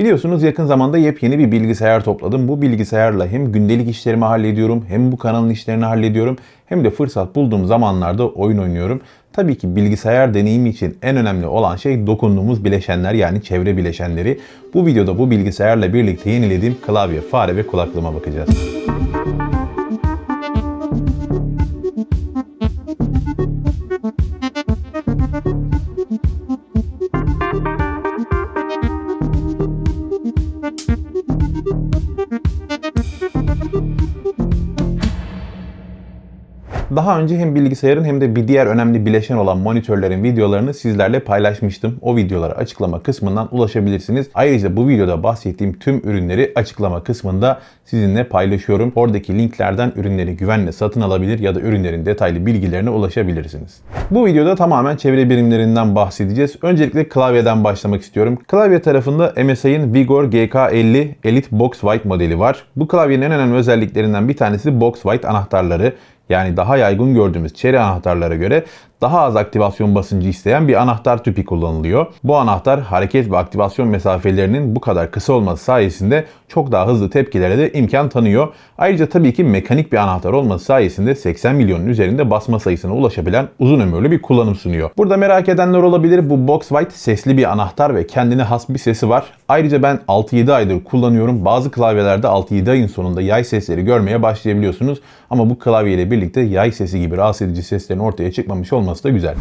Biliyorsunuz yakın zamanda yepyeni bir bilgisayar topladım. Bu bilgisayarla hem gündelik işlerimi hallediyorum hem bu kanalın işlerini hallediyorum hem de fırsat bulduğum zamanlarda oyun oynuyorum. Tabii ki bilgisayar deneyimi için en önemli olan şey dokunduğumuz bileşenler yani çevre bileşenleri. Bu videoda bu bilgisayarla birlikte yenilediğim klavye, fare ve kulaklığıma bakacağız. Daha önce hem bilgisayarın hem de bir diğer önemli bileşen olan monitörlerin videolarını sizlerle paylaşmıştım. O videolara açıklama kısmından ulaşabilirsiniz. Ayrıca bu videoda bahsettiğim tüm ürünleri açıklama kısmında sizinle paylaşıyorum. Oradaki linklerden ürünleri güvenle satın alabilir ya da ürünlerin detaylı bilgilerine ulaşabilirsiniz. Bu videoda tamamen çevre birimlerinden bahsedeceğiz. Öncelikle klavyeden başlamak istiyorum. Klavye tarafında MSI'ın Vigor GK50 Elite Box White modeli var. Bu klavyenin en önemli özelliklerinden bir tanesi Box White anahtarları. Yani daha yaygın gördüğümüz çeri anahtarlara göre daha az aktivasyon basıncı isteyen bir anahtar tipi kullanılıyor. Bu anahtar hareket ve aktivasyon mesafelerinin bu kadar kısa olması sayesinde çok daha hızlı tepkilere de imkan tanıyor. Ayrıca tabii ki mekanik bir anahtar olması sayesinde 80 milyonun üzerinde basma sayısına ulaşabilen uzun ömürlü bir kullanım sunuyor. Burada merak edenler olabilir. Bu Box White sesli bir anahtar ve kendine has bir sesi var. Ayrıca ben 6-7 aydır kullanıyorum. Bazı klavyelerde 6-7 ayın sonunda yay sesleri görmeye başlayabiliyorsunuz. Ama bu klavye ile birlikte yay sesi gibi rahatsız edici seslerin ortaya çıkmamış olması da güzel.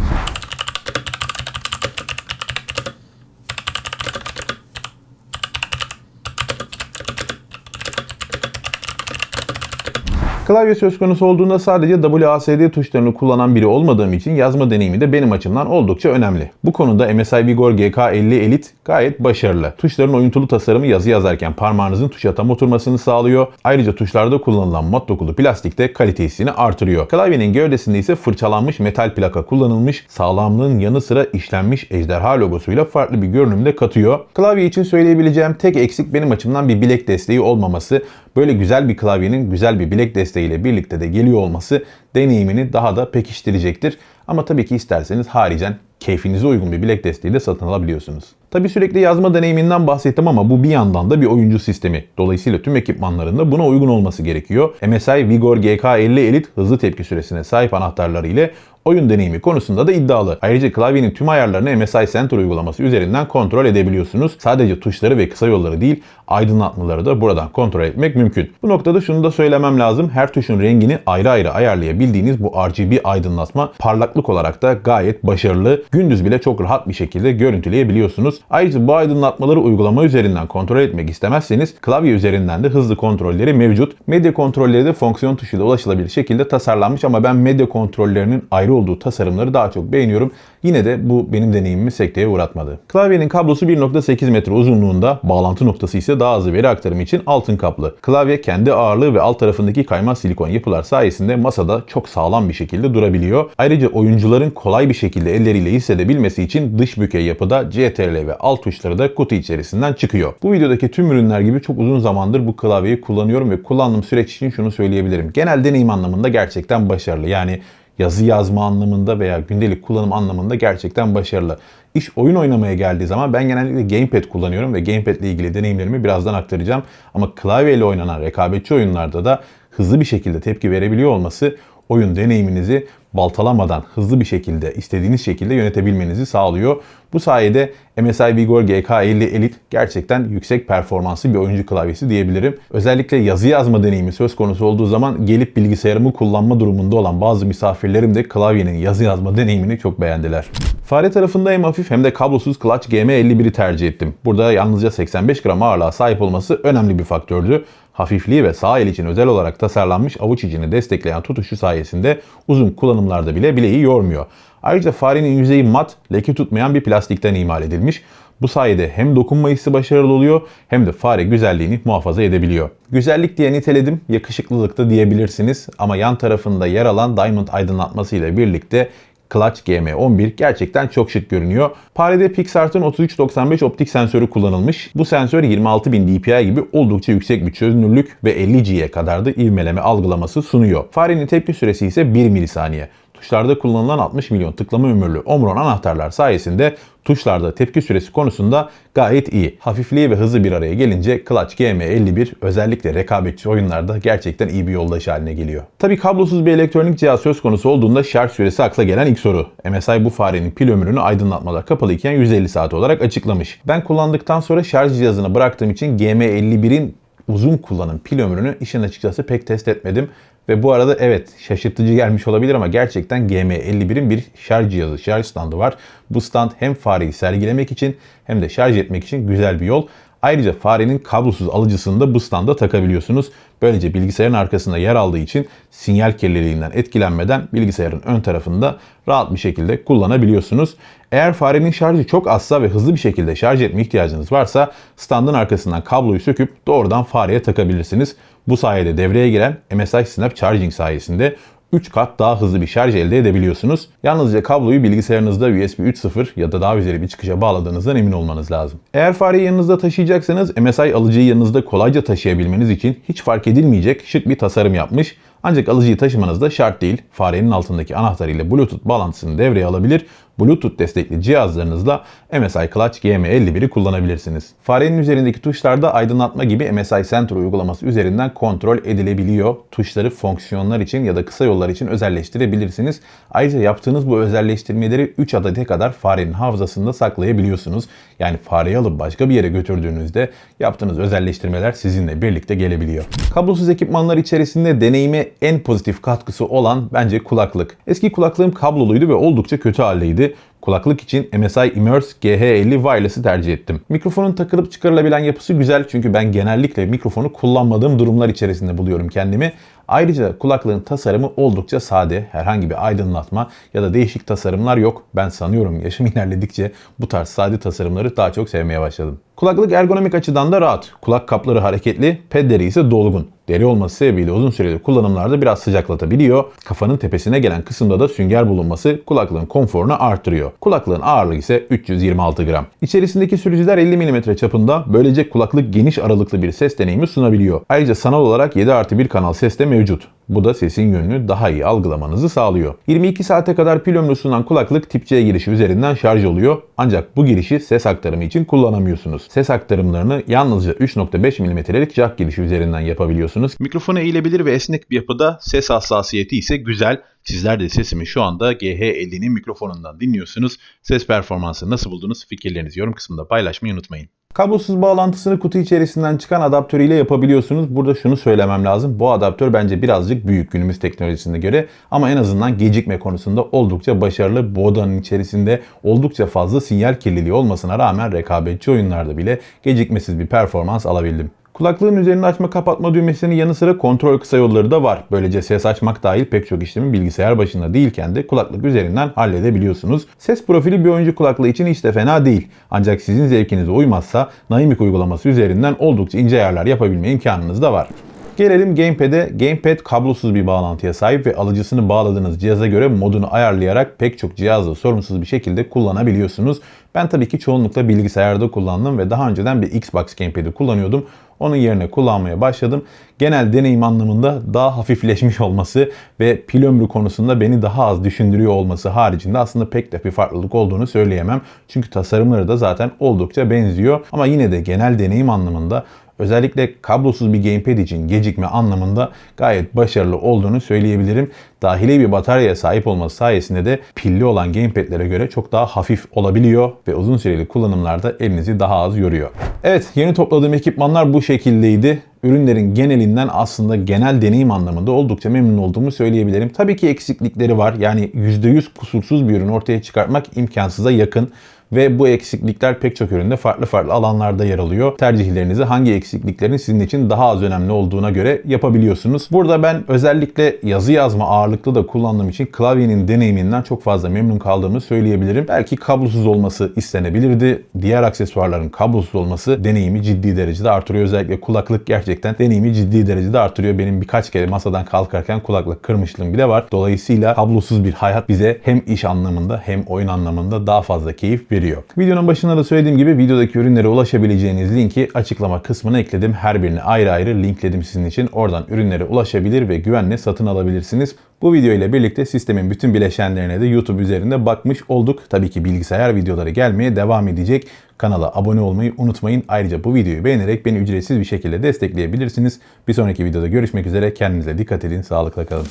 Klavye söz konusu olduğunda sadece WASD tuşlarını kullanan biri olmadığım için yazma deneyimi de benim açımdan oldukça önemli. Bu konuda MSI Vigor GK50 Elite gayet başarılı. Tuşların oyuntulu tasarımı yazı yazarken parmağınızın tuşa tam oturmasını sağlıyor. Ayrıca tuşlarda kullanılan mat dokulu plastik de kalite hissini artırıyor. Klavyenin gövdesinde ise fırçalanmış metal plaka kullanılmış. Sağlamlığın yanı sıra işlenmiş ejderha logosuyla farklı bir görünüm de katıyor. Klavye için söyleyebileceğim tek eksik benim açımdan bir bilek desteği olmaması. Böyle güzel bir klavyenin güzel bir bilek desteğiyle birlikte de geliyor olması deneyimini daha da pekiştirecektir. Ama tabii ki isterseniz haricen keyfinize uygun bir bilek desteği de satın alabiliyorsunuz. Tabii sürekli yazma deneyiminden bahsettim ama bu bir yandan da bir oyuncu sistemi. Dolayısıyla tüm ekipmanlarında buna uygun olması gerekiyor. MSI Vigor GK50 Elite hızlı tepki süresine sahip anahtarları ile oyun deneyimi konusunda da iddialı. Ayrıca klavyenin tüm ayarlarını MSI Center uygulaması üzerinden kontrol edebiliyorsunuz. Sadece tuşları ve kısa yolları değil, aydınlatmaları da buradan kontrol etmek mümkün. Bu noktada şunu da söylemem lazım. Her tuşun rengini ayrı ayrı ayarlayabildiğiniz bu RGB aydınlatma parlaklık olarak da gayet başarılı. Gündüz bile çok rahat bir şekilde görüntüleyebiliyorsunuz. Ayrıca bu aydınlatmaları uygulama üzerinden kontrol etmek istemezseniz klavye üzerinden de hızlı kontrolleri mevcut. Medya kontrolleri de fonksiyon tuşuyla ulaşılabilir şekilde tasarlanmış ama ben medya kontrollerinin ayrı olduğu tasarımları daha çok beğeniyorum. Yine de bu benim deneyimimi sekteye uğratmadı. Klavyenin kablosu 1.8 metre uzunluğunda, bağlantı noktası ise daha hızlı veri aktarımı için altın kaplı. Klavye kendi ağırlığı ve alt tarafındaki kaymaz silikon yapılar sayesinde masada çok sağlam bir şekilde durabiliyor. Ayrıca oyuncuların kolay bir şekilde elleriyle hissedebilmesi için dış bükey yapıda CTRL ve alt tuşları da kutu içerisinden çıkıyor. Bu videodaki tüm ürünler gibi çok uzun zamandır bu klavyeyi kullanıyorum ve kullandığım süreç için şunu söyleyebilirim. Genel deneyim anlamında gerçekten başarılı. Yani yazı yazma anlamında veya gündelik kullanım anlamında gerçekten başarılı. İş oyun oynamaya geldiği zaman ben genellikle gamepad kullanıyorum ve gamepad ile ilgili deneyimlerimi birazdan aktaracağım. Ama klavye ile oynanan rekabetçi oyunlarda da hızlı bir şekilde tepki verebiliyor olması oyun deneyiminizi baltalamadan hızlı bir şekilde istediğiniz şekilde yönetebilmenizi sağlıyor. Bu sayede MSI Vigor GK50 Elite gerçekten yüksek performanslı bir oyuncu klavyesi diyebilirim. Özellikle yazı yazma deneyimi söz konusu olduğu zaman gelip bilgisayarımı kullanma durumunda olan bazı misafirlerim de klavyenin yazı yazma deneyimini çok beğendiler. Fare tarafında hem hafif hem de kablosuz Clutch GM51'i tercih ettim. Burada yalnızca 85 gram ağırlığa sahip olması önemli bir faktördü. Hafifliği ve sağ el için özel olarak tasarlanmış avuç içini destekleyen tutuşu sayesinde uzun kullanımlarda bile bileği yormuyor. Ayrıca farenin yüzeyi mat, leke tutmayan bir plastikten imal edilmiş. Bu sayede hem dokunma hissi başarılı oluyor hem de fare güzelliğini muhafaza edebiliyor. Güzellik diye niteledim, yakışıklılık da diyebilirsiniz ama yan tarafında yer alan diamond aydınlatması ile birlikte Clutch GM11 gerçekten çok şık görünüyor. Parede Pixart'ın 3395 optik sensörü kullanılmış. Bu sensör 26000 dpi gibi oldukça yüksek bir çözünürlük ve 50 G'ye kadar da ivmeleme algılaması sunuyor. Farenin tepki süresi ise 1 milisaniye. Tuşlarda kullanılan 60 milyon tıklama ömürlü Omron anahtarlar sayesinde tuşlarda tepki süresi konusunda gayet iyi. Hafifliği ve hızı bir araya gelince Clutch GM51 özellikle rekabetçi oyunlarda gerçekten iyi bir yoldaş haline geliyor. Tabi kablosuz bir elektronik cihaz söz konusu olduğunda şarj süresi akla gelen ilk soru. MSI bu farenin pil ömrünü aydınlatmalar kapalıyken 150 saat olarak açıklamış. Ben kullandıktan sonra şarj cihazını bıraktığım için GM51'in uzun kullanım pil ömrünü işin açıkçası pek test etmedim. Ve bu arada evet şaşırtıcı gelmiş olabilir ama gerçekten GM51'in bir şarj cihazı, şarj standı var. Bu stand hem fareyi sergilemek için hem de şarj etmek için güzel bir yol. Ayrıca farenin kablosuz alıcısını da bu standa takabiliyorsunuz. Böylece bilgisayarın arkasında yer aldığı için sinyal kirliliğinden etkilenmeden bilgisayarın ön tarafında rahat bir şekilde kullanabiliyorsunuz. Eğer farenin şarjı çok azsa ve hızlı bir şekilde şarj etme ihtiyacınız varsa standın arkasından kabloyu söküp doğrudan fareye takabilirsiniz. Bu sayede devreye giren MSI Snap Charging sayesinde 3 kat daha hızlı bir şarj elde edebiliyorsunuz. Yalnızca kabloyu bilgisayarınızda USB 3.0 ya da daha üzeri bir çıkışa bağladığınızdan emin olmanız lazım. Eğer fareyi yanınızda taşıyacaksanız MSI alıcıyı yanınızda kolayca taşıyabilmeniz için hiç fark edilmeyecek şık bir tasarım yapmış. Ancak alıcıyı taşımanız da şart değil. Farenin altındaki anahtar ile Bluetooth bağlantısını devreye alabilir. Bluetooth destekli cihazlarınızla MSI Clutch GM51'i kullanabilirsiniz. Farenin üzerindeki tuşlarda aydınlatma gibi MSI Center uygulaması üzerinden kontrol edilebiliyor. Tuşları fonksiyonlar için ya da kısa yollar için özelleştirebilirsiniz. Ayrıca yaptığınız bu özelleştirmeleri 3 adete kadar farenin hafızasında saklayabiliyorsunuz. Yani fareyi alıp başka bir yere götürdüğünüzde yaptığınız özelleştirmeler sizinle birlikte gelebiliyor. Kablosuz ekipmanlar içerisinde deneyime en pozitif katkısı olan bence kulaklık. Eski kulaklığım kabloluydu ve oldukça kötü haldeydi. Kulaklık için MSI Immerse GH50 Wireless'ı tercih ettim. Mikrofonun takılıp çıkarılabilen yapısı güzel çünkü ben genellikle mikrofonu kullanmadığım durumlar içerisinde buluyorum kendimi. Ayrıca kulaklığın tasarımı oldukça sade. Herhangi bir aydınlatma ya da değişik tasarımlar yok. Ben sanıyorum yaşım ilerledikçe bu tarz sade tasarımları daha çok sevmeye başladım. Kulaklık ergonomik açıdan da rahat. Kulak kapları hareketli, pedleri ise dolgun. Deri olması sebebiyle uzun süreli kullanımlarda biraz sıcaklatabiliyor. Kafanın tepesine gelen kısımda da sünger bulunması kulaklığın konforunu artırıyor. Kulaklığın ağırlığı ise 326 gram. İçerisindeki sürücüler 50 mm çapında. Böylece kulaklık geniş aralıklı bir ses deneyimi sunabiliyor. Ayrıca sanal olarak 7 artı 1 kanal ses de mevcut. Bu da sesin yönünü daha iyi algılamanızı sağlıyor. 22 saate kadar pil ömrü sunan kulaklık tip C girişi üzerinden şarj oluyor. Ancak bu girişi ses aktarımı için kullanamıyorsunuz. Ses aktarımlarını yalnızca 3.5 mm'lik jack girişi üzerinden yapabiliyorsunuz. Mikrofonu eğilebilir ve esnek bir yapıda ses hassasiyeti ise güzel. Sizler de sesimi şu anda GH50'nin mikrofonundan dinliyorsunuz. Ses performansı nasıl buldunuz? Fikirlerinizi yorum kısmında paylaşmayı unutmayın. Kablosuz bağlantısını kutu içerisinden çıkan adaptörüyle yapabiliyorsunuz. Burada şunu söylemem lazım. Bu adaptör bence birazcık büyük günümüz teknolojisine göre ama en azından gecikme konusunda oldukça başarılı. Bu odanın içerisinde oldukça fazla sinyal kirliliği olmasına rağmen rekabetçi oyunlarda bile gecikmesiz bir performans alabildim. Kulaklığın üzerinde açma kapatma düğmesinin yanı sıra kontrol kısa yolları da var. Böylece ses açmak dahil pek çok işlemi bilgisayar başında değilken de kulaklık üzerinden halledebiliyorsunuz. Ses profili bir oyuncu kulaklığı için hiç de fena değil. Ancak sizin zevkinize uymazsa Naimik uygulaması üzerinden oldukça ince ayarlar yapabilme imkanınız da var. Gelelim Gamepad'e. Gamepad kablosuz bir bağlantıya sahip ve alıcısını bağladığınız cihaza göre modunu ayarlayarak pek çok cihazda sorunsuz bir şekilde kullanabiliyorsunuz. Ben tabii ki çoğunlukla bilgisayarda kullandım ve daha önceden bir Xbox Gamepad'i kullanıyordum. Onun yerine kullanmaya başladım. Genel deneyim anlamında daha hafifleşmiş olması ve pil ömrü konusunda beni daha az düşündürüyor olması haricinde aslında pek de bir farklılık olduğunu söyleyemem. Çünkü tasarımları da zaten oldukça benziyor. Ama yine de genel deneyim anlamında özellikle kablosuz bir gamepad için gecikme anlamında gayet başarılı olduğunu söyleyebilirim. Dahili bir bataryaya sahip olması sayesinde de pilli olan gamepadlere göre çok daha hafif olabiliyor ve uzun süreli kullanımlarda elinizi daha az yoruyor. Evet yeni topladığım ekipmanlar bu şekildeydi ürünlerin genelinden aslında genel deneyim anlamında oldukça memnun olduğumu söyleyebilirim. Tabii ki eksiklikleri var. Yani %100 kusursuz bir ürün ortaya çıkartmak imkansıza yakın ve bu eksiklikler pek çok üründe farklı farklı alanlarda yer alıyor. Tercihlerinizi hangi eksikliklerin sizin için daha az önemli olduğuna göre yapabiliyorsunuz. Burada ben özellikle yazı yazma ağırlıklı da kullandığım için klavyenin deneyiminden çok fazla memnun kaldığımı söyleyebilirim. Belki kablosuz olması istenebilirdi. Diğer aksesuarların kablosuz olması deneyimi ciddi derecede artırıyor. Özellikle kulaklık gerçekten deneyimi ciddi derecede artırıyor. Benim birkaç kere masadan kalkarken kulaklık kırmışlığım bile var. Dolayısıyla kablosuz bir hayat bize hem iş anlamında hem oyun anlamında daha fazla keyif veriyor veriyor. Videonun başında da söylediğim gibi videodaki ürünlere ulaşabileceğiniz linki açıklama kısmına ekledim. Her birini ayrı ayrı linkledim sizin için. Oradan ürünlere ulaşabilir ve güvenle satın alabilirsiniz. Bu video ile birlikte sistemin bütün bileşenlerine de YouTube üzerinde bakmış olduk. Tabii ki bilgisayar videoları gelmeye devam edecek. Kanala abone olmayı unutmayın. Ayrıca bu videoyu beğenerek beni ücretsiz bir şekilde destekleyebilirsiniz. Bir sonraki videoda görüşmek üzere. Kendinize dikkat edin. Sağlıkla kalın.